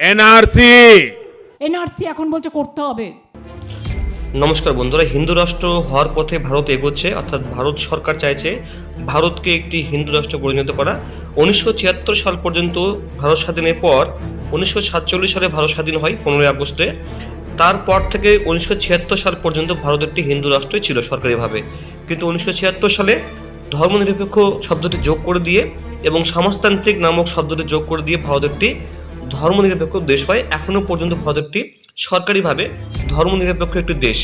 NRC. NRC এখন বলছে করতে হবে। নমস্কার বন্ধুরা হিন্দু রাষ্ট্র হওয়ার পথে ভারত এগোচ্ছে অর্থাৎ ভারত সরকার চাইছে ভারতকে একটি হিন্দু রাষ্ট্র পরিণত করা। উনিশশো ছিয়াত্তর সাল পর্যন্ত ভারত স্বাধীনের পর উনিশশো সাতচল্লিশ সালে ভারত স্বাধীন হয় পনেরোই আগস্টে। তারপর থেকে উনিশশো ছিয়াত্তর সাল পর্যন্ত ভারত একটি হিন্দু রাষ্ট্রই ছিল সরকারিভাবে। কিন্তু উনিশশো ছিয়াত্তর সালে ধর্মনিরপেক্ষ শব্দটি যোগ করে দিয়ে এবং সমাজতান্ত্রিক নামক শব্দটি যোগ করে দিয়ে ভারত একটি ধর্মনিরপেক্ষ দেশ হয় এখনও পর্যন্ত ভারত একটি সরকারিভাবে ধর্মনিরপেক্ষ একটি দেশ।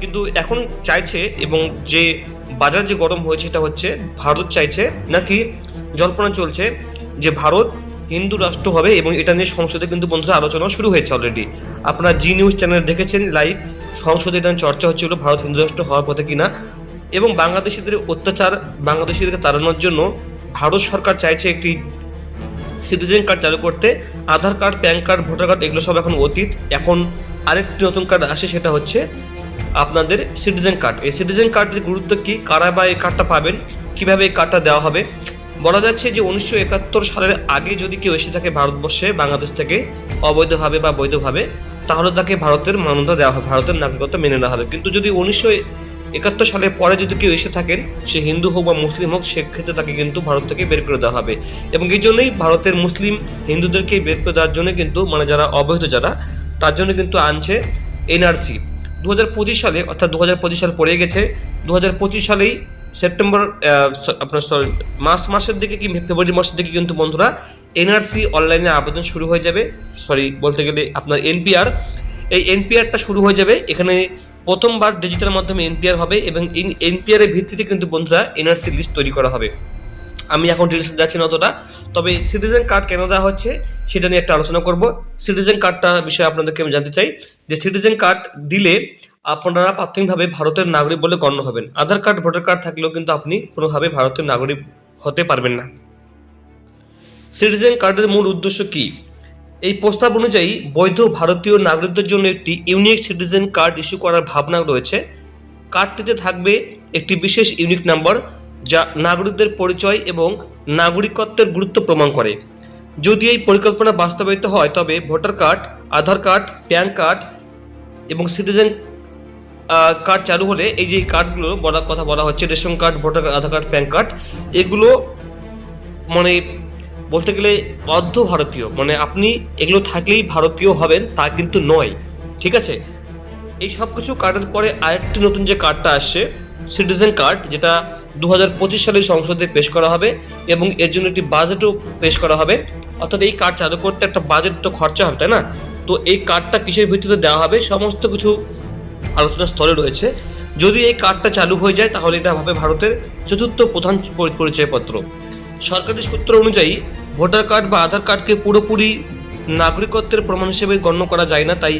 কিন্তু এখন চাইছে এবং যে বাজার যে গরম হয়েছে, এটা হচ্ছে ভারত চাইছে নাকি জল্পনা চলছে যে ভারত হিন্দু রাষ্ট্র হবে এবং এটা নিয়ে সংসদে কিন্তু বন্ধুরা আলোচনা শুরু হয়েছে অলরেডি আপনারা জি নিউজ চ্যানেল দেখেছেন লাইভ সংসদে এটা চর্চা হচ্ছিল ভারত হিন্দু রাষ্ট্র হওয়ার পথে কিনা এবং বাংলাদেশিদের অত্যাচার, বাংলাদেশিদেরকে তাড়ানোর জন্য ভারত সরকার চাইছে একটি সিটিজেন কার্ড চালু করতে, Aadhaar card, PAN card, voter card, এগুলো সব এখন অতীত। এখন আরেকটি নতুন কার্ড আসে, সেটা হচ্ছে আপনাদের সিটিজেন কার্ড। এই সিটিজেন কার্ডের গুরুত্ব কি? কারা বা এই কার্ডটা পাবেন? কীভাবে এই কার্ডটা দেওয়া হবে? বলা যাচ্ছে যে উনিশশো একাত্তর সালের আগে যদি কেউ এসে থাকে ভারতবর্ষে, বাংলাদেশ থেকে অবৈধভাবে বা বৈধভাবে, তাহলে তাকে ভারতের মান্যতা দেওয়া হবে, ভারতের নাগরিকত্ব মেনে নেওয়া হবে। কিন্তু যদি উনিশশো একাত্তর সালের পরে যদি কেউ এসে থাকেন, সে হিন্দু হোক বা মুসলিম হোক, সেক্ষেত্রে তাকে কিন্তু ভারত থেকে বের করে দেওয়া হবে। এবং এই জন্যই ভারতের মুসলিম হিন্দুদেরকে বের করে দেওয়ার জন্য কিন্তু মানে যারা অবৈধ যারা, তার জন্য কিন্তু আনছে এনআরসি দু হাজার পঁচিশ সালে, অর্থাৎ দু হাজার পঁচিশ সাল পড়ে গেছে। দু হাজার পঁচিশ সালেই সেপ্টেম্বর আপনার সরি, মার্চ মাসের দিকে কি, ফেব্রুয়ারি মাসের দিকে কিন্তু বন্ধুরা এনআরসি অনলাইনে আবেদন শুরু হয়ে যাবে। সরি, বলতে গেলে আপনার এনপিআর এই এনপিআরটা শুরু হয়ে যাবে। এখানে প্রথমবার ডিজিটাল মাধ্যমে এনপিআর হবে এবং এই এনপিআর এর ভিত্তিতে কিন্তু বন্ধুরা এনআরসি লিস্ট তৈরি করা হবে। আমি এখন ডিটেলস যাচ্ছি না অতটা। তবে সিটিজেন কার্ড কেন দেওয়া হচ্ছে সেটা নিয়ে একটা আলোচনা করব। সিটিজেন কার্ডটা বিষয়ে আপনাদেরকে আমি জানতে চাই যে সিটিজেন কার্ড দিলে আপনারা প্রাথমিকভাবে ভারতের নাগরিক বলে গণ্য হবেন। আধার কার্ড ভোটার কার্ড থাকলেও কিন্তু আপনি কোনোভাবে ভারতের নাগরিক হতে পারবেন না। সিটিজেন কার্ডের মূল উদ্দেশ্য কি? এই প্রস্তাব অনুযায়ী বৈধ ভারতীয় নাগরিকদের জন্য একটি ইউনিক সিটিজেন কার্ড ইস্যু করার ভাবনা রয়েছে। কার্ডটিতে থাকবে একটি বিশেষ ইউনিক নাম্বার যা নাগরিকদের পরিচয় এবং নাগরিকত্বের গুরুত্ব প্রমাণ করে। যদি এই পরিকল্পনা বাস্তবায়িত হয়, তবে voter card, Aadhaar card, PAN card এবং সিটিজেন কার্ড চালু হলে এই যে কার্ডগুলো বলার কথা বলা হচ্ছে, ration card, voter card, Aadhaar card, PAN card, এগুলো মানে বলতে গেলে অর্ধ ভারতীয়। মানে আপনি এগুলো থাকলেই ভারতীয় হবেন, তা কিন্তু নয়। ঠিক আছে? এই সব কিছু কার্ডের পরে আরেকটি নতুন যে কার্ডটা আসছে সিটিজেন কার্ড যেটা দু হাজার পঁচিশ সালে সংসদে পেশ করা হবে এবং এর জন্য একটি বাজেটও পেশ করা হবে। অর্থাৎ এই কার্ড চালু করতে একটা বাজেট তো খরচা হবে, তাই না? তো এই কার্ডটা কিসের ভিত্তিতে দেওয়া হবে, সমস্ত কিছু আলোচনার স্তরে রয়েছে। যদি এই কার্ডটা চালু হয়ে যায়, তাহলে এটা হবে ভারতের চতুর্থ প্রধান পরিচয়পত্র। সরকারি সূত্র অনুযায়ী, ভোটার কার্ড বা আধার কার্ডকে পুরোপুরি নাগরিকত্বের প্রমাণ হিসেবে গণ্য করা যায় না, তাই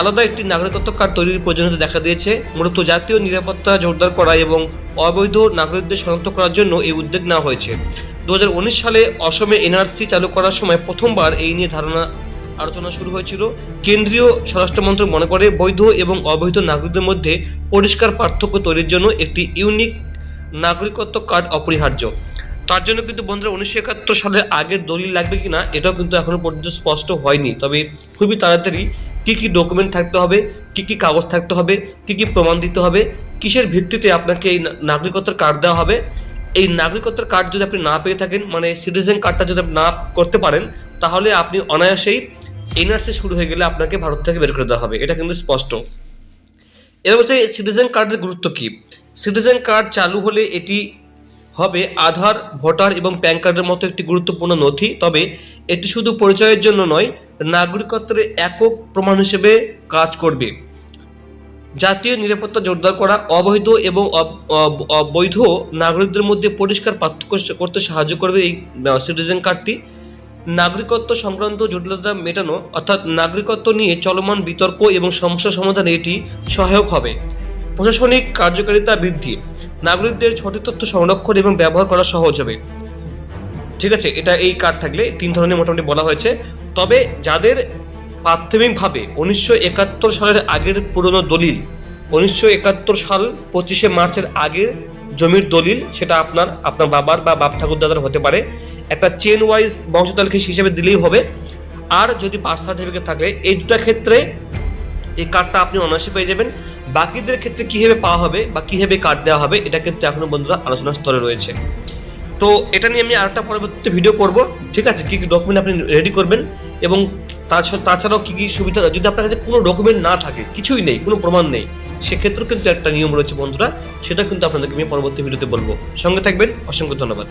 আলাদা একটি নাগরিকত্ব কার্ড তৈরির প্রয়োজনীয়তা দেখা দিয়েছে। মূলত জাতীয় নিরাপত্তা জোরদার করা এবং অবৈধ নাগরিকদের শনাক্ত করার জন্য এই উদ্যোগ নেওয়া হয়েছে। দু হাজার উনিশ সালে অসমে এনআরসি চালু করার সময় প্রথমবার এই নিয়ে ধারণা আলোচনা শুরু হয়েছিল। কেন্দ্রীয় স্বরাষ্ট্র মন্ত্রক মনে করে, বৈধ এবং অবৈধ নাগরিকদের মধ্যে পরিষ্কার পার্থক্য তৈরির জন্য একটি ইউনিক নাগরিকত্ব কার্ড অপরিহার্য। তার জন্য কিন্তু বন্ধুরা উনিশশো একাত্তর সালের আগের দলিল লাগবে কিনা, এটাও কিন্তু এখনও পর্যন্ত স্পষ্ট হয়নি। তবে খুবই তাড়াতাড়ি কী কী ডকুমেন্ট থাকতে হবে, কী কী কাগজ থাকতে হবে, কী কী প্রমাণ দিতে হবে, কিসের ভিত্তিতে আপনাকে এই নাগরিকত্বের কার্ড দেওয়া হবে, এই নাগরিকত্বের কার্ড যদি আপনি না পেয়ে থাকেন মানে সিটিজেন কার্ডটা যদি আপনি না করতে পারেন, তাহলে আপনি অনায়াসেই এনআরসি শুরু হয়ে গেলে আপনাকে ভারত থেকে বের করে দেওয়া হবে, এটা কিন্তু স্পষ্ট। এবার বলতে সিটিজেন কার্ডের গুরুত্ব কী? সিটিজেন কার্ড চালু হলে এটি হবে আধার, ভোটার এবং প্যান কার্ডের মতো একটি গুরুত্বপূর্ণ নথি। তবে এটি শুধু পরিচয়ের জন্য নয়, নাগরিকত্বের একক প্রমাণ হিসেবে কাজ করবে। জাতীয় নিরাপত্তা জোরদার করা, অবৈধ এবং অব- অব- অবৈধ নাগরিকদের মধ্যে পরিষ্কার পার্থক্য করতে সাহায্য করবে এই সিটিজেন কার্ডটি। নাগরিকত্ব সংক্রান্ত জটিলতা মেটানো, অর্থাৎ নাগরিকত্ব নিয়ে চলমান বিতর্ক এবং সমস্যা সমাধানে এটি সহায়ক হবে। প্রশাসনিক কার্যকারিতা বৃদ্ধি। নাগরিকদের সঠিক তথ্য সংরক্ষণ এবং ব্যবহার করা সহজ হবে। ঠিক আছে, এটা এই কার্ড থাকলে তিন ধরনের মোটামুটি বলা হয়েছে। তবে যাদের প্রাথমিকভাবে উনিশশো একাত্তর সালের আগের পুরনো দলিল, উনিশশো একাত্তর সাল পঁচিশে মার্চের আগের জমির দলিল, সেটা আপনার আপনার বাবার বা বাপ ঠাকুর দাদার হতে পারে। একটা চেন ওয়াইজ বংশতালিকা হিসেবে দিলেই হবে। আর যদি বার্থ সার্টিফিকেট থাকে, এই দুটা ক্ষেত্রে এই কার্ডটা আপনি অনায়াসে পেয়ে যাবেন। বাকিদের ক্ষেত্রে কীভাবে পাওয়া হবে বা কীভাবে কার্ড দেওয়া হবে, এটা কিন্তু এখনও বন্ধুরা আলোচনার স্তরে রয়েছে। তো এটা নিয়ে আমি আরেকটা পরবর্তীতে ভিডিও করব, ঠিক আছে? কী কী ডকুমেন্ট আপনি রেডি করবেন এবং তাছাড়া তাছাড়াও কী কী সুবিধা, যদি আপনার কাছে কোনো ডকুমেন্ট না থাকে, কিছুই নেই, কোনো প্রমাণ নেই, সেক্ষেত্রেও কিন্তু একটা নিয়ম রয়েছে বন্ধুরা, সেটা কিন্তু আপনাদেরকে আমি পরবর্তী ভিডিওতে বলব। সঙ্গে থাকবেন, অসংখ্য ধন্যবাদ।